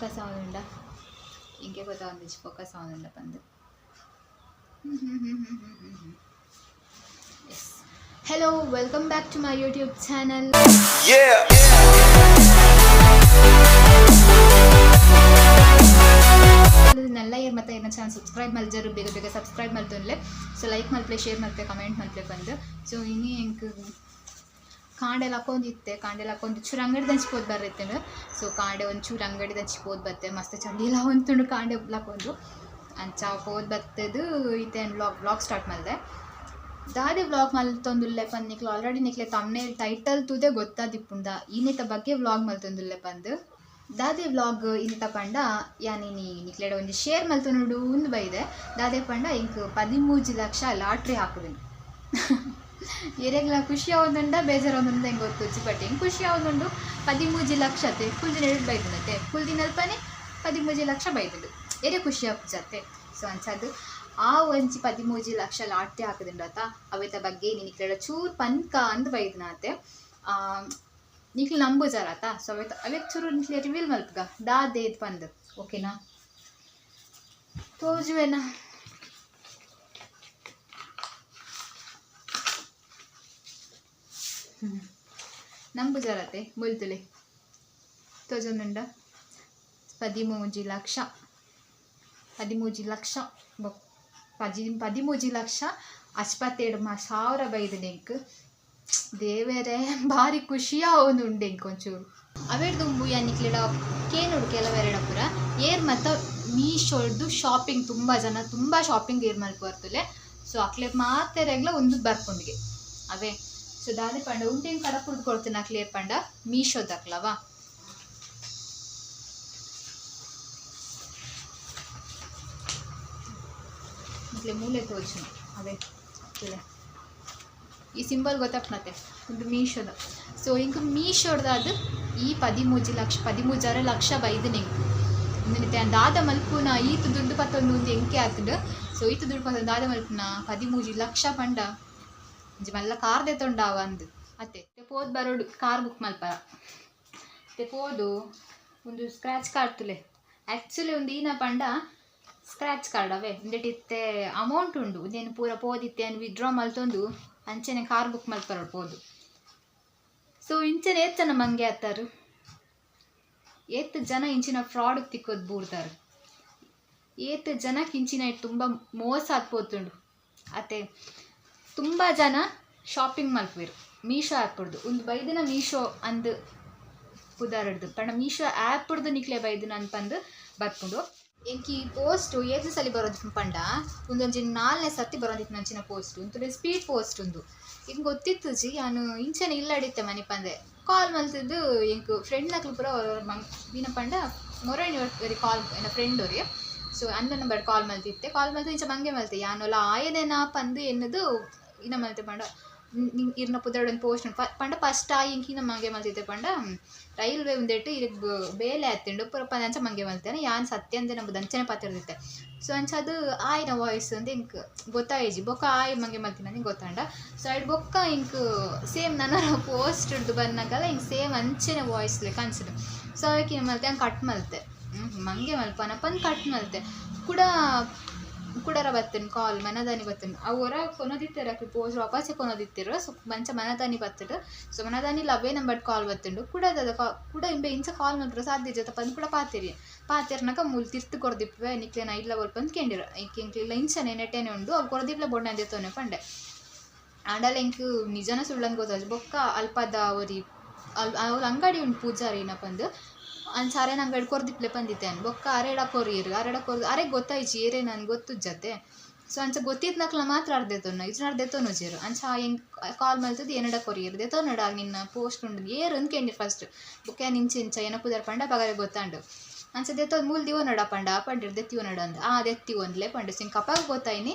Focus ಆವುದುಂಡ ಇಂಕೆ ಗೊತ್ತಾಂದಿಜ್ಜಿ focus ಆವುದುಂಡ ಪಂದ್ yes hello welcome back to my YouTube channel ನಲ್ಲ ಏರ್ ಮತ್ತೆ ಏನೋ ಚಾನಲ್ ಸಬ್ಸ್ಕ್ರೈಬ್ ಮಲ್ಜರು ಬೇಗ ಬೇಗ ಸಬ್ಸ್ಕ್ರೈಬ್ ಮಲ್ತೊನ್ಲೆ ಸೊ ಲೈಕ್ ಮಲ್ಪಲೆ ಶೇರ್ ಮಲ್ಪೆ ಕಮೆಂಟ್ ಮಲ್ಪಲೆ ಬಂದು. ಸೊ ಇನ್ನು ಎಂಕ್ ಕಾಂಡೆಲ್ಲ ಹಾಕೊಂಡಿತ್ತೆ ಕಾಂಡೆಲ್ಲ ಹಾಕೊಂಡು ಚೂರು ಅಂಗಡಿ ದಂಚ್ಬೋದು ಬರುತ್ತೆ ಸೊ ಕಾಂಡೆ ಒಂಚೂರು ಅಂಗಡಿ ದಂಚ್ಬೋದು ಬತ್ತೆ ಮಸ್ತ್ ಚಂಡಿಲ್ಲ ತುಂಡು ಕಾಂಡೆ ಹಾಕೊಂಡು. ಅಂಚ ಹೋದ್ ಬತ್ತದು, ಇತ್ತೆ ಬ್ಲಾಗ್ ಬ್ಲಾಗ್ ಸ್ಟಾರ್ಟ್ ಮಾಡಿದೆ. ದಾದಿ ವ್ಲಾಗ್ ಮಲ್ತೊಂದುಲ್ಲೆ ಪಂದ್ ನಿಕ್ಲು ಆಲ್ರೆಡಿ ನಿಕ್ಲೆ ತಮ್ಮನೆ ಟೈಟಲ್ ತುದೆ ಗೊತ್ತಾದಿಪ್ಪುಂದ ಇನ್ನಿತ ಬಗ್ಗೆ ವ್ಲಾಗ್ ಮಲ್ತೊಂದುಲ್ಲೆ ಪಂದ್. ದಾದೆ ವ್ಲಾಗ್ ಇಂತ ಪಂಡ ಯಾನಿನಿ ನಿಕ್ಲೆಡ ಒಂದು ಶೇರ್ ಮಲ್ತೊಂಡು ಒಂದು ಬೈದೆ. ದಾದೆ ಪಂಡ, ಇಂಕ್ ಪದಿಮೂಜಿ ಲಕ್ಷ ಲಾಟ್ರಿ ಹಾಕುದಿನ ಎರೆಗ್ಲ ಖುಷಿ ಅವೊಂದುಂಡ ಬೇಜಾರು ಒಂದುಂಡು ಹೆಂಗೆ ಗೊತ್ತು ಬಟ್ ಹೆಂಗೆ ಖುಷಿ ಅವೊಂದುಂಡು ಪದಿಮೂಜಿ ಲಕ್ಷ ಅತ್ತೆ, ಫುಲ್ ದಿನ ಎರಡು ಬೈತನತ್ತೆ ಫುಲ್ ದಿನ ಅಲ್ಪನೆ ಪದಿಮೂಜಿ ಲಕ್ಷ ಬೈದುಂಡು ಎರೆ ಖುಷಿ ಆಗುತ್ತೆ ಸೊ ಅಂಚದು ಆ ಒಂಚಿ ಪದಿಮೂಜಿ ಲಕ್ಷ ಲಾಟ್ಟಿ ಆತ, ಅವೆತ ಬಗ್ಗೆ ನಿನ್ನ ಕೇಳ ಚೂರು ಪನ್ಕ ಅಂದ್ ಬೈದನತ್ತೆ ನಿಕ್ಲು ನಂಬುಜಾರಾತ ಸೊ ಅವೈತ ಅವೆ ಚೂರು ನಿಖಿಲ್ ರಿವೀಲ್ ಮಲ್ಪಗ. ದಾ ದೇದ್ ಪಂದ್ ಓಕೆನಾ ತೋಜುವೆನಾ. ನಂಬುಜರತೆ ಮುಲ್ತುಲೆ. ತೋಜೊಂದುಂಡ. ಪದಿಮೂಜಿ ಲಕ್ಷ. ಪದಿಮೂಜಿ ಲಕ್ಷ. ಪಜಿ ಪದಿಮೂಜಿ ಲಕ್ಷ ಅಶ್ಪತ್ತೇಡು ಮಾ ಸಾವಿರ ಬೈದನೆಂಕ್ ದೇವರೇ, ಭಾರಿ ಖುಷಿಯ ಅವನು ಉಂಡೆಂಕ್ ಒಂಚೂರು. ಅವೆಡ್ದು ಉಂಬು ಯಾನಿಕ್ಲಿಡ ಕೇನುಡು ಕೆಲವೆರಡ ಪುರ ಏರ್ ಮತ್ತ ಮೀಶೋಡ್ದು ಶಾಪಿಂಗ್ ತುಂಬ ಜನ, ತುಂಬ ಶಾಪಿಂಗ್ ಏರ್ ಮಲ್ಪ ಬರ್ತಲೆ ಸೊ ಅಕ್ಲೆ ಮಾತೆರೆಗ್ಲ ಒಂದು ಬರ್ಕೊಂಡಿಗೆ ಅವೇ. ದಾದಿ ಪಂಡ ఇంకా ಕಡ ಕುಡ್ದು ಕೊಡ್ತೀನಿ ಅಕ್ಲೆ ಏರ್ ಪಂಡ ಮೀಶೋದಕ್ಲವಾ ಇಟ್ಲೆ ಮೂಲೆ ತೋಚು ಅದೇ ಇದೆ ಈ ಸಿಂಬಲ್ ಗೊತ್ತಾಗ್ನತ್ತೆ ಒಂದು ಮೀಶೋದ. ಸೊ ಇಂಕ ಮೀಶೋಡ್ದಾದ ಈ ಪದಿಮೂಜಿ ಲಕ್ಷ, ಪದಿಮೂಜಾರ ಲಕ್ಷ ಬೈದು ನಿಂತೆ ದಾದ ಮಲ್ಪುನ ಈತು ದುಡ್ಡು ಪತ್ತೊಂದು ಒಂದು ಎಂಕೆ ಆತದ ಸೊ ಈತು ದುಡ್ಡು ಪತ್ತೊಂದು ದಾದ ಮಲ್ಪುನ ಪದಿಮೂಜಿ ಲಕ್ಷ ಪಂಡ. ಇಂಚ ಮಲ್ಲ ಕಾರ್ ದೆತ್ತೊಂಡಾವ ಅಂದು. ಅತ್ತೆ ಪೋದ್ ಬರೋಡು ಕಾರ್ ಬುಕ್ ಮಲ್ಪರ ತೆ ಪೋದು ಒಂದು ಸ್ಕ್ರ್ಯಾಚ್ ಕಾರ್ಡ್ ತುಲೆ. ಆ್ಯಕ್ಚುಲಿ ಒಂದು ಈನ ಪಂಡ ಸ್ಕ್ರ್ಯಾಚ್ ಕಾರ್ಡ್ ಅವೇ. ಇತ್ತೆ ಅಮೌಂಟ್ ಉಂಡು. ಇದೇನು ಪೂರ ಪೋದಿತ್ತೆ ಅನ್ ವಿಡ್ರಾ ಮಲ್ತೊಂದು ಅಂಚೆನೆ ಕಾರ್ ಬುಕ್ ಮಲ್ಪರ ಪೋದು. ಸೊ ಇಂಚನೆ ಏತ್ ಮಂಗೆ ಆತಾರು ಏತ್ ಜನ ಇಂಚಿನ ಫ್ರಾಡ್ ತಿಕ್ಕೋದು ಬೂರ್ತಾರೆ ಏತ್ ಜನಕ್ಕೆ ಇಂಚಿನ ತುಂಬ ಮೋಸ ಆತ್ಪೋತುಂಡು ಅತ್ತೆ ತುಂಬ ಜನ ಶಾಪಿಂಗ್ ಮಲ್ಪುವೆರು. ಮೀಶೋ ಆ್ಯಪ್ಡ್ದು ಒಂದು ಬೈದಿನ ಮೀಶೋ ಅಂದು ಉದಾಹರಣದು ಪಂಡ ಮೀಶೋ ಆ್ಯಪ್ಡ್ದು ನಿಕ್ಲೆ ಬೈದಿನ ಅನ್ಪಂದು ಬರ್ಪುಂಡು ಎಂಕಿ ಪೋಸ್ಟ್ ಏತು ಸಲ ಬರೋದು ಪಂಡ. ಒಂದೊಂಜಿನ ನಾಲ್ನೇ ಸರ್ತಿ ಬರೋದಿತ್ತು ನಂಚಿನ ಪೋಸ್ಟ್ ಒಂದು ಸ್ಪೀಡ್ ಪೋಸ್ಟ್ ಒಂದು. ಹಿಂಗೆ ಗೊತ್ತಿತ್ತು ಜಿ ನಾನು ಇಂಚನೆ ಇಲ್ಲಡಿತ್ತೆ ಮನೆ ಪಂದೆ. ಕಾಲ್ ಮಲ್ತಿದ್ದು ಎಂಕ್ ಫ್ರೆಂಡ್ ನಕ್ಲು ಪೂರ ಮಂಗ್ ದಿನ ಪಂಡ ಮೊರಣಿ ವೆರಿ ಕಾಲ್ ಎನ್ನ ಫ್ರೆಂಡ್ ಅವ್ರಿಗೆ ಸೊ ಅನ್ನ ನಂಬರ್ ಕಾಲ್ ಮಲ್ತಿತ್ತೆ. ಕಾಲ್ ಮಲ್ತು ಇಂಚ ಮಂಗೆ ಮಲ್ತೆ. ಯಾನೊಲ ಆಯದೇನ ಪಂದು ಎನ್ನದು? ಇನ್ನ ಮಲ್ತೆ ಪಂಡ. ಇರ್ನ ಪುದರಡೊಂದು ಪೋಸ್ಟ್ ಪಂಡ ಫಸ್ಟ್ ಆ ನಮ್ಮ ಮಂಗೆ ಮಲ್ತಿತ್ತೆ ಪಂಡ. ರೈಲ್ವೆ ಉಂದೆಟ್ಟು ಇದಕ್ಕೆ ಬೇಲೆ ಹತ್ತಿಂಡು ಪುರ ಮಂಗೆ ಮಲ್ತೇನೆ. ಯಾನ್ ಸತ್ಯ ಅಂದೆ ನಮ್ದು ಅಂಚನೆ ಪಾತಿರ್ದಿತ್ತೆ ಸೊ ಅಂಚ ಅದು ಆಯ್ನ ವಾಯ್ಸ್ ಅಂತ ಇಂಕ್ ಗೊತ್ತಾಯಿಜಿ. ಬೊಕ್ಕ ಆಯ್ ಮಂಗೆ ಮಲ್ತಿ ನನಗೆ ಗೊತ್ತಾಂಡ. ಸೊ ಅಡ್ ಬೊಕ್ಕ ಇಂಕ್ ಸೇಮ್ ನನ್ನ ಪೋಸ್ಟ್ ಹಿಡ್ದು ಬಂದಾಗಲ್ಲ ಹಿಂಗೆ ಸೇಮ್ ಅಂಚನೆ ವಾಯ್ಸ್ ಲೆಕ್ಕ ಅನ್ಸಿದ್ದು ಸೊ ಅದಕ್ಕೆ ಏನು ಮಲ್ತೆ, ಹಂಗೆ ಕಟ್ ಮಲ್ತೆ. ಮಂಗೆ ಮಲ್ಪನ. ಪಂದ್ ಕಟ್ ಮಲ್ತೆ. ಕೂಡ, ಕುಡರ ಬತ್ತನ್, ಕಾಲ್, ಮನದಾನಿ ಬತ್ತನ್. ಅವರ ಕೊನದಿತ್ತರ ಪೋಸ್ ವಾಪಸ್ ಕೊನದಿತ್ತಿರ. ಸೊ, ಮಂಚ ಮನದಾನಿ ಬತ್ತಡು ಸೊ, ಮನದಾನಿ ಲವೇ ನಂಬರ್ ಕಾಲ್ ಬತ್ತಂಡು. ಕುಡದ ಕುಡ ಇಂಬೆ ಇಂಚ ಕಾಲ್ ಮಾಡ್ರ ಸಾಧ್ಯ ಜೊತೆ ಪಂದ್ ಕೂಡ ಪಾತಿರಿ. ಪಾತಿರ್ನಕ ಮೂಲ್ ತಿರ್ತು ಕೊರ್ದಿಪ್ಪೆ ನಿಕ್ಲೆನ ಇಲ್ಲ ಬರ್ಪಂದ್ ಕೇಂದಿರ ಇಂಕ್ಲೆಲ್ಲ ಇಂಚನೆ ನೆನೆಟೇನೆ ಉಂಡು. ಅವ್ರು ಕೊರ್ದಿಪ್ಲೆ ಬೊಣ್ಣ ಅಂದಿತ್ತೋನೆ ಪಂಡೆ. ಆಂಡಲ ಇಂಕು ನಿಜನ ಸುಳ್ಳಂಗ್ ಗೊತ್ತಾಜ್ ಬೊಕ್ಕ ಅಲ್ಪದ ಅವರಿ, ಅಲ್ ಅವ್ರ ಅಂಗಡಿ ಉಂಟು ಪೂಜಾರಿನ ಪಂದು ಅಂಚ ನಂಗೆ ಅಂಗಡಿ ಕೊರ್ದಿಪ್ಲೆ ಪಂದಿತ್ತೇನೆ ಬೊಕ್ಕ ಅರೆಡ ಇರು. ಅರೆಡ ಕೊರ್ ಅರೆ ಗೊತ್ತಾಯ್ಚಿ ಏರೆ ನನ್ಗೆ ಗೊತ್ತು ಜತೆ. ಸೊ ಅಂಚ ಗೊತ್ತಿದ್ನಕ್ಲ ಮಾತ್ರ ಅರ್ಧೆತೊನ್ನ ಇಜ್ನ ಅರ್ಧೆತೊನು ಜೇರು. ಅಂಚ ಹೆಂಗ್ ಕಾಲ್ ಮಲ್ತದ್ದು ಏನಡ ಕೊರಿಯರ್ ನಡಾಗ ನಿನ್ನ ಪೋಸ್ಟ್ ಉಂಡು. ಏರು ಅಂದ್ಕೆಂಡಿ ಫಸ್ಟ್. ಬೊಕ್ಕ ನಿಂಚ ಇಂಚ ಏನ ಪುದರ್ ಪಂಡ ಪಗಾರೆ ಗೊತ್ತಾಂಡು. ಅಂಚ ದೆತ್ತೊಂದು ಮೂಲ್ ದಿವೋ ನಡ ಪಂಡ. ಪಂಡಿರ್ ದೆತ್ತಿ ನಡ ಅಂದ. ಆ ದೆತ್ತಿ ಒಂದ್ಲೆ ಪಂಡ. ಸಿಂಗ್ ಕಪಾಗ ಗೊತ್ತಾಯಿನಿ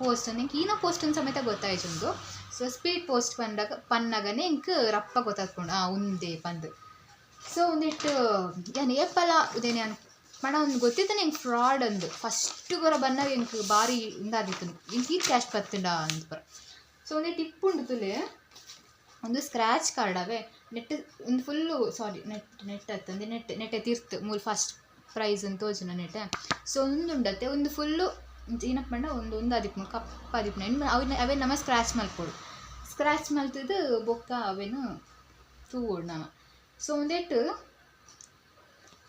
ಪೋಸ್ಟ್. ನಿಂಗೆ ಈನ ಪೋಸ್ಟ್ ಸಮೇತ ಗೊತ್ತಾಯ್ತು ಸೊ ಸ್ಪೀಡ್ ಪೋಸ್ಟ್ ಪಂಡಾಗ ಪನ್ನಗನೆ ಇಂಕ್ ರಪ್ಪ ಗೊತ್ತಾತ್ಕೊಂಡು ಆ ಉಂದೇ ಪಂದ್. ಸೊ ಒಂದಿಟ್ಟು ಏನು ಏಪಲ ಇದೇನೆ ಅನ್ ಮಣ ಒಂದು ಗೊತ್ತಿತ್ತು ನಿಂಗೆ ಫ್ರಾಡ್ ಅಂದು. ಫಸ್ಟ್ ಗೊರ ಬನ್ನಾಗ ಹಿಂಗೆ ಭಾರಿ ಇಂದಾದಿತ್ತು ಹಿಂಗೆ ಈ ಕ್ಯಾಶ್ ಬರ್ತಿಂಡ ಅಂತ ಬರ. ಸೊ ಒಂದೇ ಟಿಪ್ ಉಂಡು ಒಂದು ಸ್ಕ್ರ್ಯಾಚ್ ಕಾರ್ಡ್ ಅವೇ. ನೆಟ್ ಒಂದು ಫುಲ್ಲು ಸಾರಿ ನೆಟ್ ನೆಟ್ ಹತ್ತಂದು ನೆಟ್ ನೆಟ್ಟೆ ತೀರ್ತು ಮೂಲ್ ಫಸ್ಟ್ ಪ್ರೈಸ್ ಅಂತ ತೋಜುನ ನೆಟ್ಟೆ ಸೊ ಒಂದು ಉಂಡತ್ತೆ. ಒಂದು ಫುಲ್ಲು ಏನಪ್ಪ ಮಾಡ ಒಂದು ಒಂದು ಆದಿಪ್ಪು ಕಪ್ಪ ಎಣ್ಣೆ ಅವನ್ನ ಅವೇ ನಮ್ಮ ಸ್ಕ್ರ್ಯಾಚ್ ಮಲ್ಕೊಡು. ಸ್ಕ್ರ್ಯಾಚ್ ಮಲ್ತಿದ್ದು ಬೊಕ್ಕ ಅವೇನು ತೂವೋಡು ನಮ್ಮ ಸೊ ಒಂದೆಟ್ಟು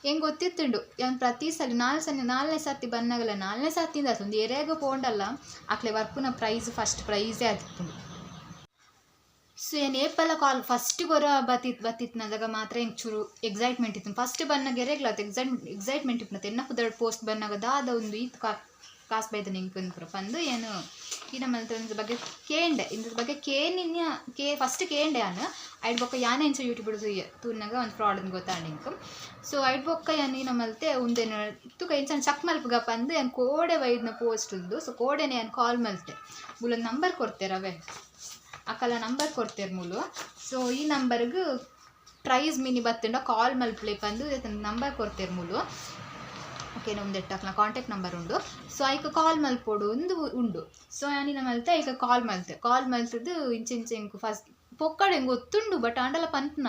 ಹೆಂಗೆ ಗೊತ್ತಿತ್ತುಂಡು? ಏನು ಪ್ರತಿ ಸಲ ನಾಲ್ಕು ಸಲ ನಾಲ್ನೇ ಸರ್ತಿ ಬಂದಾಗಲ್ಲ ನಾಲ್ನೇ ಸರ್ತಿಯಿಂದ ಒಂದು ಏರಿಯಾಗ ಪೋಂಡಲ್ಲ, ಆಕ್ಲೆ ವರ್ಪುನ ಪ್ರೈಸ್ ಫಸ್ಟ್ ಪ್ರೈಸೇ ಆಗಿತ್ತು ಸೊ ಏನು ಏಪಲ್ಲ ಕಾಲ್ ಫಸ್ಟ್ ಗೊರ ಬತ್ತಿತ್ತು ಬತ್ತಿತ್ತು ನದಾಗ ಮಾತ್ರ ಹೆಂಗೆ ಚೂರು ಎಕ್ಸೈಟ್ಮೆಂಟ್ ಇತ್ತು. ಫಸ್ಟ್ ಬಂದಾಗ ಎರೆಗ್ಲಾತ್ ಎಕ್ಸೈಟ್ ಎಕ್ಸೈಟ್ಮೆಂಟ್ ಇತ್ತು ಎನ್ನ ಕುದಡ್ ಪೋಸ್ಟ್ ಬಂದಾಗ ದಾದ ಒಂದು ಈತ್ ಕಾ ಕಾಸು ಬೈದ ನಿಂಗೆ ಕುಂತ್ರು ಬಂದು ಏನು ಈ ನಮ್ಮಲ್ಲಿ ಬಗ್ಗೆ ಕೇಂಡೆ, ಇದ್ರ ಬಗ್ಗೆ ಕೇನಿನ ಕೇ ಫಸ್ಟ್ ಕೇಂಡೆ ಅನ್ನು ಐಡ್ ಬೊಕ್ಕ ಯಾನೆ ಇಂಚ ಯೂಟ್ಯೂಬ್ ಹಿಡಿದು ತೂನಾಗ ಒಂದು ಫ್ರಾಡ್ ಅಂತ ನಿಂಕು. ಸೊ ಐಡ್ ಬೊಕ್ಕ ಯಾನಿ ನಮ್ಮಲ್ತೆ ಉಂದೇನು ತುಕ ಇಂಚ ಚಕ್ ಮಲ್ಪಗಪ್ಪ ಅಂದು ಏನು ಕೋಡೆ ವೈದ್ನ ಪೋಸ್ಟ್ ಉಂದು ಸೊ ಕೋಡೆನೆ ಏನು ಕಾಲ್ ಮಲ್ತೆ. ಮೂಲ ನಂಬರ್ ಕೊಡ್ತೇರವೆ ಅಕ್ಕಲ ನಂಬರ್ ಕೊಡ್ತೇರ ಮೂಲು. ಸೊ ಈ ನಂಬರ್ಗೆ ಪ್ರೈಸ್ ಮಿನಿ ಬತ್ತಿಂಡ ಕಾಲ್ ಮಲ್ಪ್ಲೆ ಬಂದು ನಂಬರ್ ಕೊಡ್ತೇರ ಮೂಲು. ಓಕೆ ನಮ್ದು ಎಟ್ಟಕ್ಲ ಕಾಂಟ್ಯಾಕ್ಟ್ ನಂಬರ್ ಉಂಡು ಸೊ ಐಕ ಕಾಲ್ ಮಲ್ಪೋಡು, ಒಂದು ಉಂಡು ಸೊ ಯಾನಿನ ಮಲ್ತೆ ಐಕ ಕಾಲ್ ಮಲ್ತೆ. ಕಾಲ್ ಮಲ್ತದ್ದು ಇಂಚೆಂಚೆ ಇಂಕು ಫಸ್ಟ್ ಪೊಕ್ಕಡೆ ಹೆಂಗೆ ಒತ್ತುಂಡು ಬಟ್ ಆಂಡಲ ಪಂತ್ನ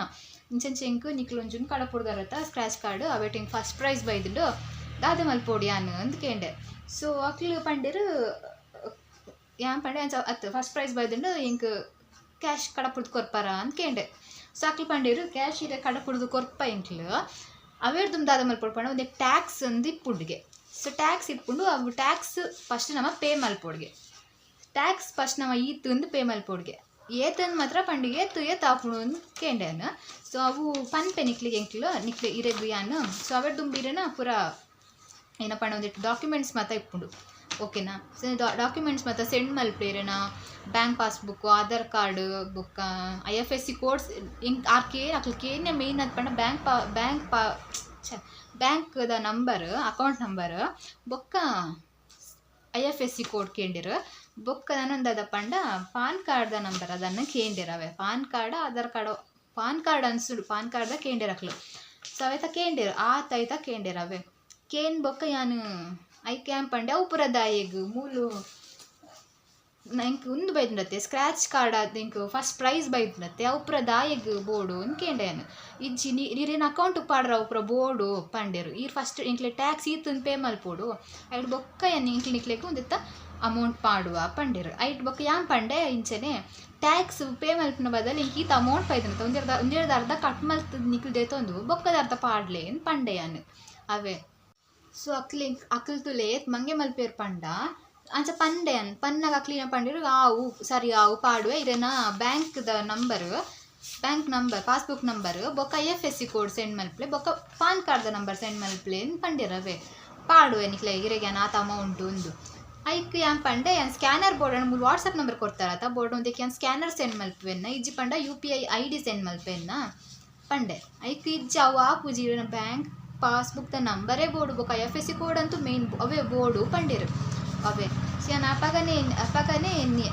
ಇಂಚೆಂಚೆ ಇಂಕು ನಿಕ್ಲು ಕಡ ಪುಡ್ದಾರತ್ತ ಸ್ಕ್ರಾಚ್ ಕಾರ್ಡ್ ಅವೇಟ್ ಹಿಂಗೆ ಫಸ್ಟ್ ಪ್ರೈಸ್ ಬೈದುಂಡು. ದಾದ ಮಲ್ಪೋಡು ಯಾನು ಅಂತ ಕೇಂಡೆ. ಸೊ ಅಕ್ಲು ಪಂಡಿರು, ಯಾನ್ ಪಂಡೆ ಅತ್ತು ಫಸ್ಟ್ ಪ್ರೈಸ್ ಬೈದುಂಡು ಇಂಕ್ ಕ್ಯಾಶ್ ಕಡಪುಡ್ದು ಕೊರ್ಪಾರ ಅಂತ ಕೇಂಡೆ. ಸೊ ಅಕ್ಲು ಪಂಡಿರು ಕ್ಯಾಶ್ ಇದೆ ಕಡಪುಡ್ದು ಕೊರ್ಪ ಇಂಕ್ಲು ಅವೇರ್ದು ದಾದ ಮೇಲೆ ಪಡ್ಕೊಂಡು ಒಂದು ಟ್ಯಾಕ್ಸ್ ಅಂದು ಇಪ್ಪುಡ್ಗೆ. ಸೊ ಟ್ಯಾಕ್ಸ್ ಇಟ್ಕೊಂಡು ಅವು ಟ್ಯಾಕ್ಸ್ ಫಸ್ಟ್ ನಮ್ಮ ಪೇ ಮಲ್ಪೋಡ್ಗೆ ಟ್ಯಾಕ್ಸ್ ಫಸ್ಟ್ ನಮ್ಮ ಈತು ಅಂದು ಪೇ ಮಲ್ಪೊಡ್ಗೆ ಏತಂದು ಮಾತ್ರ ಪಂಡಿಗೆ ಏತು ಏತ್ ಆಪುಡು ಅಂದು ಕೇಂಡೆ ಅನ್ನ ಸೊ ಅವು ಪನ್ಪೆ ನಿಕ್ಲಿಗೆ ಎಂಕ್ಲು ನಿಕ್ಲಿ ಇರೇ ಬಿಯಾನು. ಸೊ ಅವೇರ್ ದುಂಬಿರೆನ ಪೂರ ಏನಪ್ಪ ಒಂದಿಟ್ಟು ಡಾಕ್ಯುಮೆಂಟ್ಸ್ ಮಾತ್ರ ಇಪ್ಪುಂಡು. ಓಕೆನಾ? ಡಾಕ್ಯುಮೆಂಟ್ಸ್ ಮತ್ತು ಸೆಂಡ್ ಮಲ್ಪೇರೆನ bank passbook Aadhaar card book I F S C codes ink ಆ ಕೇ ಏನೇ ಮೇನ್ ಅದು ಪಂಡ ಬ್ಯಾಂಕ್ ಪಾ ಬ್ಯಾಂಕ್ ಪಾ ಬ್ಯಾಂಕ್ದ ನಂಬರ್ ಅಕೌಂಟ್ ನಂಬರ್ ಬೊಕ್ಕ I F S C code ಕೇಂದಿರು. ಬೊಕ್ಕ ಅದ ಪಂಡ, ಪಾನ್ ಕಾರ್ಡ್ದ ನಂಬರ್ ಅದನ್ನು ಕೇಂದಿರವೆ. PAN card Aadhaar card PAN card ಅನ್ಸುಡು PAN ಕಾರ್ಡ್ದ ಕೇಂದಿರಕ್ಲು ಸೊ ಅವೆತ ಕೇಂದಿರು, ಆತ ಐತ ಕೇಂದಿರವೆ. ಕೇನ್ ಬೊಕ್ಕ ಯಾನು ಐ ಕ್ಯಾನ್ ಪಂಡೆ ಅವು ಪೂರ ದಾಯೆಗ್, ಮೂಲು ನಂಕ್ ಉಂದು ಬೈದ್ನತ್ತೆ ಸ್ಕ್ರಾಚ್ ಕಾರ್ಡ್ ಇಂಕ್ ಫಸ್ಟ್ ಪ್ರೈಸ್ ಬೈದ್ನತ್ತೆ ಅವು ಪೂರ ದಾಯೆಗ್ ಬೋರ್ಡು ಅಂತ ಕೇಂಡೆನು ಇಜ್ಜಿ ನೀರೇನು ಅಕೌಂಟ್ ಪಾಡ್ರ ಉಪ್ರ ಪೂರ ಬೋರ್ಡು ಪಂಡೆರು ಈ ಫಸ್ಟ್ ಇಂಕ್ಲೆ ಟ್ಯಾಕ್ಸ್ ಈತನ್ ಪೇ ಮಲ್ಪೋಡು ಐಟ್ ಬೊಕ್ಕ ಏನು ಇಂಕ್ಲೆ ನಿಕ್ಲೆಗ್ ಒಂದಿತ್ತ ಅಮೌಂಟ್ ಪಾಡುವ ಪಂಡೆರು ಐಟ್ ಬೊಕ್ಕ ಯಾನ್ ಪಂಡೆ ಇಂಚೆನೆ? ಟ್ಯಾಕ್ಸ್ ಪೇ ಮಲ್ಪಿನ ಬದಲು ಇಂಕ್ ಈತ ಅಮೌಂಟ್ ಪೈದಂತ ಒಂದೆರ್ದ ಒಂದೆರ್ದ ಅರ್ಧ ಕಟ್ ಮಲ್ತದ ನಿಕ್ಲ್ದೆ ದೇತೊಂದು ಬೊಕ್ಕದ ಅರ್ಧ ಪಾಡ್ಲೆ ಪಂಡೆ ಅವೇ. ಸೊ ಅಕ್ಲಿ ಅಕ್ಲ್ ತುಲೆ ಮಂಗೆ ಮಲ್ಪೇರ್ ಪಂಡ. ಅಂಚ ಪಂಡೆ ಅನ್ ಪನ್ನಾಗ ಅಕ್ಲಿನ ಪಂಡಿರು ಆವು ಸರಿ ಆವು ಪಾಡುವೆ. ಇರೇನ ಬ್ಯಾಂಕ್ದ number, bank number, passbook number ಬೊಕ್ಕ F S C code send ಮಲ್ಪ್ಲೆ ಬೊಕ್ಕ ಪಾನ್ ಕಾರ್ಡ್ದ ನಂಬರ್ ಸೆಂಡ್ ಮಲ್ಪ್ಲೆ ಪಂಡಿರವೆ. ಪಾಡುವೆ ನಿಕ್ಲೆ, ಇರೆಗೆ ಆತ ಅಮೌಂಟ್ ಒಂದು ಐಕ್ ಯಾನ್ ಪಂಡೆ, ಯಾನ್ ಸ್ಕ್ಯಾನರ್ ಬೋರ್ಡ್ ನಮ್ಗೆ ವಾಟ್ಸಪ್ ನಂಬರ್ ಕೊಡ್ತಾರತ್ತ ಬೋರ್ಡ್ ಒಂದಕ್ಕೆ ಯಾನ್ ಸ್ಕ್ಯಾನರ್ ಸೆಂಡ್ ಮಲ್ಪೆನ್ನ ಇಜ್ಜಿ ಪಂಡ U P I I D send ಮಲ್ಪೆನ್ನ ಪಂಡೆ, ಐಕ್ ಇಜ್ಜಿ ಆ ಪೂಜಿ ಬ್ಯಾಂಕ್. ಪಾಸ್ಬುಕ್ದ ನಂಬರೇ ಬೋರ್ಡು ಬೊಕ ಎಫ್ ಎಸ್ ಸಿ ಕೋಡ್ ಅಂತೂ ಮೇನ್ ಅವೇ ಬೋರ್ಡು ಪಂಡಿರು. ಅವೇ. ಸಿಯಾನ ಅಪಗನೆ ಅಪಗನೆ ಎನ್ನಿ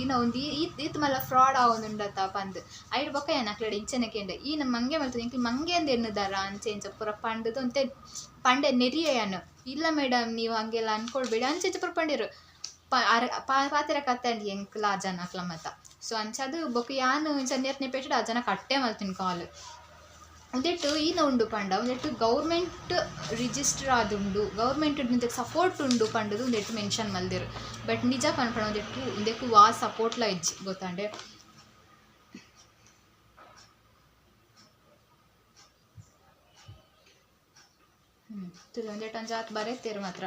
ಈನ ಒಂದು ಈತ್ ಮಲ್ಲ ಫ್ರಾಡ್ ಆವೊಂದುಂಡತ್ತ ಪಂದ್. ಐಡ್ ಬೊಕ್ಕ ಏನ್ ಅಕ್ಲಡೆ ಇಂಚನೆ ಕೇಂಡೆ. ಈ ನಮ್ಮ ಮಂಗೆ ಮಲ್ತದೆ ಇಂಕ್ಲು ಮಂಗೆ ಅಂದ್ ಎನ್ನುದಾರ ಅಂಚೆ ಇಂಚ ಪೂರ ಪಂಡದು ಅಂತೆ ಪಂಡೆ ನೆರಿಯನು ಇಲ್ಲ ಮೇಡಮ್ ನೀವು ಹಂಗೆಲ್ಲ ಅನ್ಕೊಳ್ಬೇಡಿ. ಅಂಚೆ ಇಂಚ ಪೂರ ಪಂಡಿರು. ಪಾತ್ರ ಕತ್ತಂಡಿ ಎಂಕ್ಲ ಆ ಜನ ಅಕ್ಲ ಮತ್ತ ಸೊ ಅಂಚದು ಬೊಕ್ಕ ಯಾನು ಇಂಚ ನೆರ್ನೆ ಪೇಟೆಡ್ ಆ ಜನ ಕಟ್ಟೆ ಮಲ್ತೀನಿ ಕಾಲ್. ಒಂದೆಟ್ಟು ಈನ ಉಂಡು ಪಂಡ, ಒಂದೆಟ್ಟು ಗೌರ್ಮೆಂಟ್ ರಿಜಿಸ್ಟರ್ ಆದುಂಡು ಗೌರ್ಮೆಂಟ್ ನಿಂತಕ್ಕೆ ಸಪೋರ್ಟ್ ಉಂಡು ಪಂಡದು ಒಂದೆಟ್ಟು ಮೆನ್ಷನ್ ಮಲ್ದಿರು. ಬಟ್ ನಿಜ ಪನ್ಪಣ ಒಂದೆಟ್ಟು ಒಂದೆಕ್ಕು ವಾ ಸಪೋರ್ಟ್ಲ ಇಜ್ಜಿ, ಗೊತ್ತಾಂಡೆ? ಹ್ಞೂ ತುಳು ಒಂದೆಟ್ಟು ಒಂಜಾತ್ ಬರೆತ್ತೇರು ಮಾತ್ರ.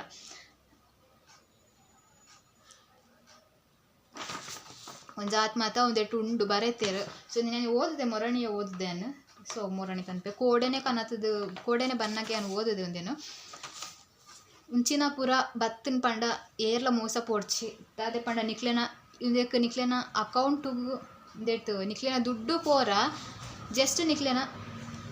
ಒಂಜಾತ್ ಮಾತ ಒಂದೆಟ್ಟು ಉಂಡು ಬರೆತ್ತೇರು ಸೊ ನಾನು ಓದಿದೆ, ಮೊರಣಿಯ ಓದಿದೆ ಅನ್ನು? ಸೊ ಮೂರನೇ ಕನ್ಪೆ. ಕೋಡೆನೆ ಕನತದು, ಕೋಡೆನೆ ಬನ್ನಕ್ಕೆ ಅನ್ನು ಓದಿದೆ ಒಂದೇನು? ಉಂಚಿನ ಪೂರ ಬತ್ತಿನ ಪಂಡ, ಏರ್ಲ ಮೋಸ ಪೋಡ್ಚಿ. ದಾದೆ ಪಂಡ ನಿಕ್ಲೆನ, ಇದಕ್ಕೆ ನಿಕ್ಲೆನ ಅಕೌಂಟ್ ಇಂದೆಟ್ಟು ನಿಕ್ಲೆನ ದುಡ್ಡು ಪೋರ ಜಸ್ಟ್ ನಿಕ್ಲೆನ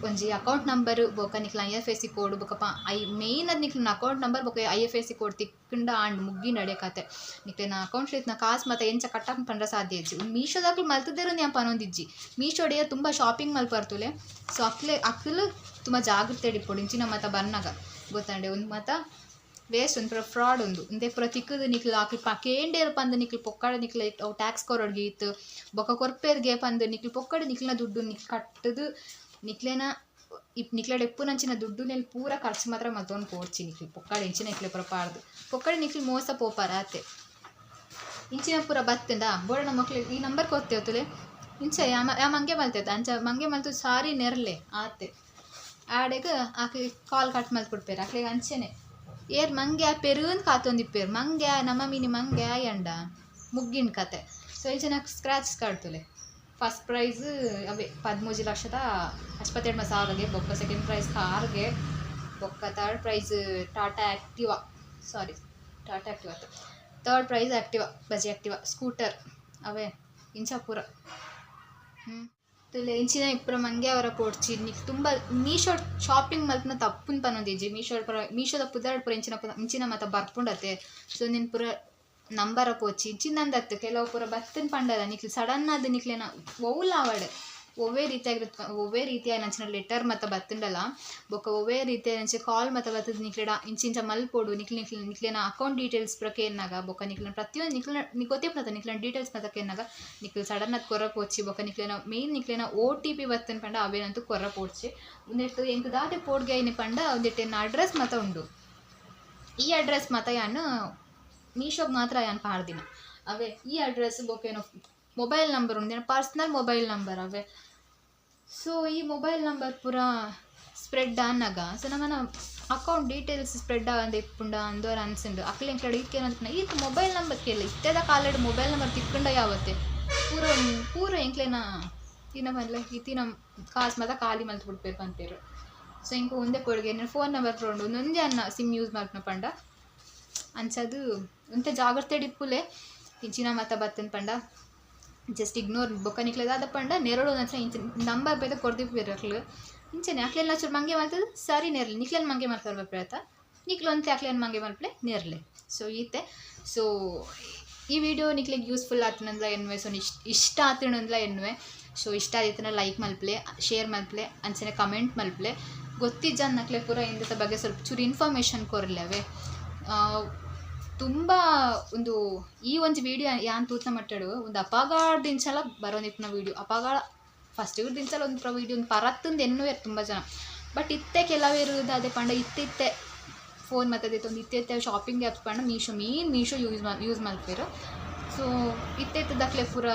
ಒಂಜಿ ಅಕೌಂಟ್ ನಂಬರ್ ಬೊಕ ನಿಕ್ಲ I F S C code ಬೊಕ ಐ ಮೇನ್ ಅದು ನಿಕ್ಲಿನ ಅಕೌಂಟ್ ನಂಬರ್ ಬೊಕ I F S C code ತಿಕ್ಕಂಡ ಆಂಡ್ ಮುಗ್ಗಿ ನಡೆ ಕತೆ ನಿಕ್ಲೆನ ಅಕೌಂಟ್ ಇತ್ನ ಕಾಸು ಮತ್ತೆ ಎಂಚ ಕಟ್ಟಾಕ್ ಪಂಡ್ರ ಸಾಧ್ಯ ಇಜ್ಜಿ. ಒಂದು ಮೀಶೋದಾಗ್ಲು ಮಲ್ತದಿರೋ ನ್ಯಾ ಪನೊಂದಿಜ್ಜಿ ಮೀಶೋಡೆಯ ತುಂಬ ಶಾಪಿಂಗ್ ಮಲ್ಪರ್ತುಲೆ ಸೊ ಅಕ್ಲೆ, ಅಕ್ಲು ತುಂಬ ಜಾಗ್ರತೆ ಇಡಿಪೋಡಿ ಇಂಚಿನ ಮತ ಬನ್ನಾಗ ಗೊತ್ತಂಡೆ, ಒಂದು ಮತ ವೇಸ್ಟ್ ಒಂದು ಪೂರ ಫ್ರಾಡ್ ಒಂದು. ಇಂದೆ ಪುರ ತಿಕ್ಕದು ನಿಕ್ಲು ಆಕಿ ಪ ಕೇಂಡೇರು ಪಂದು ನಿಕ್ಲು ಪೊಕ್ಕಡ ನಿಕ್ಲ ಅವು ಟ್ಯಾಕ್ಸ್ ಕೊರೊಡ್ಗೆ ಇತ್ತು. ಬೊಕ ಕೊರ್ಪೇರ್ಗೆ ಪಂದು ನಿಕ್ಲು ಪೊಕ್ಕಡೆ ನಿಕ್ಲಿನ ದುಡ್ಡು ನಿಕ್ ಕಟ್ಟದು ನಿಕ್ಲೆನ, ಇಪ್ ನಿಕ್ಲೆಡ್ ಎಪ್ಪು ನಂಚಿನ ದುಡ್ಡು ನೆಲ್ ಪೂರ ಖರ್ಚು ಮಾತ್ರ ಮತ್ತೊಂದು ಕೋರ್ಚಿ ನಿಕ್ಲಿ. ಪೊಕ್ಕಡೆ ಇಂಚಿನ ಪುರ ಪಾಡ್ದು ಪೊಕ್ಕಡೆ ನಿಕ್ಲಿ ಮೋಸ ಪೋಪಾರ ಆತೆ ಇಂಚಿನ ಪೂರ ಬತ್ತೆಂದ? ಬೋಡನ ಮಕ್ಳು, ಈ ನಂಬರ್ ಕೊತ್ತೇವತ್ತಲೆ ಇಂಚ ಯಾ ಯಾ ಮಂಗೆ ಮಲ್ತೈತೆ ಅಂಚ ಮಂಗೆ ಮಲ್ತು ಸಾರಿ ನೆರಲೆ, ಆತೆ. ಆಡೆಗ ಆಕೆ ಕಾಲ್ ಕಟ್ ಮಲ್ತ್ ಕೊಡ್ಪೇರು ಆಕ್ಲೆಗೆ ಅಂಚೆನೆ. ಏರ್ ಮಂಗೆ ಪೆರುನ್ ಕಾತೊಂದಿಪ್ಪೇರು ಮಂಗೆ ನಮ್ಮ ಮೀನಿ ಮಂಗೆ ಎಂಡ ಮುಗ್ಗಿನ ಕತೆ. ಸೊ ಇಂಚಿನ ಸ್ಕ್ರಾಚ್ ಕಾಡ್ತಲೆ. ಫಸ್ಟ್ ಪ್ರೈಸ್ ಅವೇ ಪದ್ಮೂಜಿ ಲಕ್ಷದ ಮ ಸಾವಿರಗೆ, ಬೊಕ್ಕ ಸೆಕೆಂಡ್ ಪ್ರೈಸ್ ಕಾರ್ಗೆ, ಬೊಕ್ಕ third prize Tata Activa sorry Tata Activa third prize Activa ಬಜಿ ಆ್ಯಕ್ಟಿವಾ ಸ್ಕೂಟರ್ ಅವೇ, ಇಂಚಾಪುರ. ಹ್ಞೂ ಇಂಚಿನ ಇಪ್ಪರ ಮಂಗೆ ಅವರ ಕೊಡ್ಚಿ ನಿಕ್ ತುಂಬ ಮೀಶೋ ಶಾಪಿಂಗ್ ಮಲ್ಪನ ತಪ್ಪುನ್ ಪನ್ನೊಂದಿಜ್ಜಿ ಮೀಶೋ ಪುರ, ಮೀಶೋದ ಪುದಾಡ್ ಪುರ ಇಂಚಿನ ಪುರ ಇಂಚಿನ ಮತ್ತೆ ಬರ್ಪುಂಡತೆ ಸೊ, ನಿನ್ ಪುರ ನಂಬರ ಪೋಚಿ ಕೆಲವು ಪೂರ ಬತ್ತಿನ ಪಂಡದ ನಿಕ್ಲಿ ಸಡನ್ ಆದ ನಿಕ್ಲೆನ ಒವ್ಲಾವಡ್ ಒವ್ವೇ ರೀತಿಯಾಗಿರುತ್ತೆ ಒವ್ವೇ ರೀತಿಯಾಗಿ ನಂಚಿನ ಲೆಟರ್ ಮತ್ತು ಬತ್ತಂಡಲ್ಲ ಬೊಕ್ಕ ಒವ್ವೇ ರೀತಿಯ ನಂಚೆ ಕಾಲ್ ಮತ್ತು ಬತ್ತದ ನಿಕ್ಲೆಡ ಇಂಚಿಂಚ ಮಲ್ಪೋಡು ನಿಕ್ಲಿ ನಿಕ್ಲಿ ನಿಕ್ಲೆನ ಅಕೌಂಟ್ ಡೀಟೇಲ್ಸ್ ಪ್ರಕ ಏನಾಗ ಬೊಕ್ಕ ನಿಕ್ಲಿನ ಪ್ರತಿಯೊಂದು ನಿಕ್ಲಿನ ನಿಕ್ ಗೊತ್ತೇ ಪತ್ತ ನಿಕ್ಲಿನ ಡೀಟೇಲ್ಸ್ ಮತಕ್ಕೆ ಏನಾಗ ನಿಕ್ಲಿ ಸಡನ್ ಅದು ಕೊರ ಪೋಚಿ ಬೊಕ್ಕ ನಿಕ್ಲೆನ ಮೇನ್ ನಿಕ್ಲೆನ ಓ ಟಿ ಪಿ ಬತ್ತನ್ ಪಂಡ ಅವೇನಂತೂ ಕೊರ ಪೋಡ್ಚಿ ಒಂದೆಟ್ಟು ಎಂಕ್ ದಾಟಿ ಪೋಡ್ಗೆ ಏನು ಪಂಡ ಒಂದೆಟ್ಟು ಅಡ್ರೆಸ್ ಮತ ಉಂಡು. ಈ ಅಡ್ರೆಸ್ ಮತ ಯಾನು ಮೀಶೋಗೆ ಮಾತ್ರ ಪಾಡ್ದಿನ ಅವೇ, ಈ ಅಡ್ರೆಸ್ ಬೊಕ್ಕೇನೋ ಮೊಬೈಲ್ ನಂಬರ್ ಉಂಡು ಪರ್ಸ್ನಲ್ ಮೊಬೈಲ್ ನಂಬರ್ ಅವೇ. ಸೊ ಈ ಮೊಬೈಲ್ ನಂಬರ್ ಪೂರ ಸ್ಪ್ರೆಡ್ ಆನಾಗ ಸೊ ನಮ್ಮನ ಅಕೌಂಟ್ ಡೀಟೇಲ್ಸ್ ಸ್ಪ್ರೆಡ್ ಆಗಂದ ಇಪ್ಪುಂಡ ಅಂದೋರ್ ಅನ್ಸಿಂಡು. ಅಕ್ಲೆ ಕಡೆ ಇಕ್ಕೆ ಏನಂತ ಈ ಮೊಬೈಲ್ ನಂಬರ್ ಕೇಳಿ ಇತ್ತದ ಕಾಲಡ್ ಮೊಬೈಲ್ ನಂಬರ್ ತಿಕ್ಕೊಂಡ ಯಾವತ್ತೆ. ಪೂರ ಪೂರ ಎಂಕ್ಲೆನ ತಿನ್ನ ಈ ತಿನ್ನ ಕಾಸು ಮಾತ್ರ ಖಾಲಿ ಮಲ್ತು ಬಿಡ್ಬೇಕು ಅಂತೀರು ಸೊ ಇಂಕ ಒಂದೇ ಕೊಡುಗೆ ಫೋನ್ ನಂಬರ್ ತೊಗೊಂಡು ಒಂದೊಂದೇ ಅನ್ನ ಸಿಮ್ ಯೂಸ್ ಮಾಡ್ನ ಪಂಡ. ಅಂಚದು ಅಂತ ಜಾಗ್ರತೆ ಡಿಪ್ಪುಲೆ ಇಂಚಿನ ಮತ ಬತ್ತನ್ ಪಂಡ. ಜಸ್ಟ್ ಇಗ್ನೋರ್ ಬೊಕ್ಕ ನಿಕ್ಲೆದಾದ ಪಂಡ, ನೆರಳು ನಂತರ ಇಂಚ ನಂಬರ್ ಬೇದ ಕೊಡ್ದಿ ಬೇರಕ್ಲು. ಇಂಚನೆ ಅಕ್ಲೆಲ್ಲ ಚೂರು ಮಂಗೆ ಮಾಡ್ತದೆ ಸರಿ, ನೆರ್ಲಿ. ನಿಕ್ಲೆನ್ ಮಂಗೆ ಮಾಡ್ತಾರೆ ಬೇತ ಅಂತ ಅಕ್ಲೆನ್ ಮಂಗೆ ಮಲ್ಪಲೆ, ನೆರಲೆ. ಸೊ ಈತೆ. ಸೊ ಈ ವಿಡಿಯೋ ನಿಕ್ಲಿಗೆ ಯೂಸ್ಫುಲ್ ಆತನಂದ್ಲ ಎನ್ವೆ ಸೊ ಇಷ್ಟ ಇಷ್ಟ ಆತನಂದ್ಲ ಎನ್ವೆ ಸೊ ಇಷ್ಟ ಆದಿತ್ತನ ಲೈಕ್ ಮಲ್ಪ್ಲೆ ಶೇರ್ ಮಲ್ಪಲೆ, ಅಂಚನೆ ಕಮೆಂಟ್ ಮಲ್ಪ್ಲೆ. ಗೊತ್ತಿದ್ದ ನಕ್ಲೆ ಪೂರ ಇಂದ ಬಗ್ಗೆ ಸ್ವಲ್ಪ ಚೂರು ಇನ್ಫಾರ್ಮೇಷನ್ ಕೊರಲವೆ. ತುಂಬ ಒಂದು, ಈ ಒಂದು ವಿಡಿಯೋ ಯಾನ್ ತೂತ ಮಟ್ಟಡು, ಒಂದು ಅಪಘಾತದಿಂಚಲ ಬರೋನಿಪ್ನ ವಿಡಿಯೋ ಅಪಘಾತ ಫಸ್ಟ್ ದಿಂಚಲ ಒಂದು ಪ್ರ ವಿಡಿಯೋ ಒಂದು ಪರತ್ತಂದು ಎನ್ನುವೆ ತುಂಬ ಜನ. ಬಟ್ ಇತ್ತೆ ಕೆಲವಿರುವುದು ಅದೇ ಪಂಡ ಇತ್ತಿತ್ತೆ ಫೋನ್ ಮತ್ತದಿತ್ತು ಒಂದು ಇತ್ತೆ ಶಾಪಿಂಗ್ ಆ್ಯಪ್ಸ್ ಪಂಡ ಮೀಶೋ ಮೀನ್ ಮೀಶೋ ಯೂಸ್ ಮಾ ಯೂಸ್ ಮಾಡ್ತೀರ. ಸೊ ಇತ್ತೆತ್ತದಕ್ಲೆ ಪೂರ,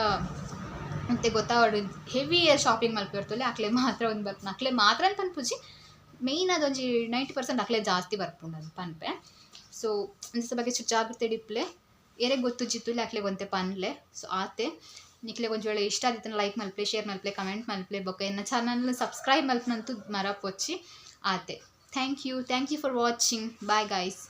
ಮತ್ತೆ ಗೊತ್ತಾವಡು ಹೆವಿ ಶಾಪಿಂಗ್ ಮಲ್ಪಿರ್ತಲ್ಲ ಅಕ್ಲೆ ಮಾತ್ರ ಒಂದು ಬರ್ತಾನೆ ಅಕ್ಲೆ ಮಾತ್ರ ಅಂತ ಅನ್ಪುಜಿ ಮೇಯ್ನ್ ಅದೊಂಜಿ ನೈಂಟಿ ಪರ್ಸೆಂಟ್ ಅಕ್ಲೆ ಜಾಸ್ತಿ ಬರ್ಪುಂಡು ಅದು ಪನ್ಪೆ. ಸೊ ಅಂಚ ಬಗ್ಗೆ ಜಾಗ್ರತೆ ಡಿಪ್ಲೆ ಎರೆ ಗೊತ್ತು ಜಿತ್ತುಲೆ ಅಕ್ಲೆ ಗೊಂತೆ ಪನ್ಲೆ ಸೊ ಆತೆ, ನಿಕ್ಲೆ ವೇಳೆ ಇಷ್ಟ ಆದಿತ್ತನ ಲೈಕ್ ಮಲ್ಪೆ ಶೇರ್ ಮಲ್ಪ್ಲೆ ಕಮೆಂಟ್ ಮಲ್ಪೆ ಬೊಕ್ಕ ಎನ್ನ ಚಾನಲ್ ಸಬ್ಸ್ಕ್ರೈಬ್ ಮಲ್ಪನಂತೂ ಮರಪೊಚ್ಚಿ, ಆತೆ. Thank you thank you for watching bye guys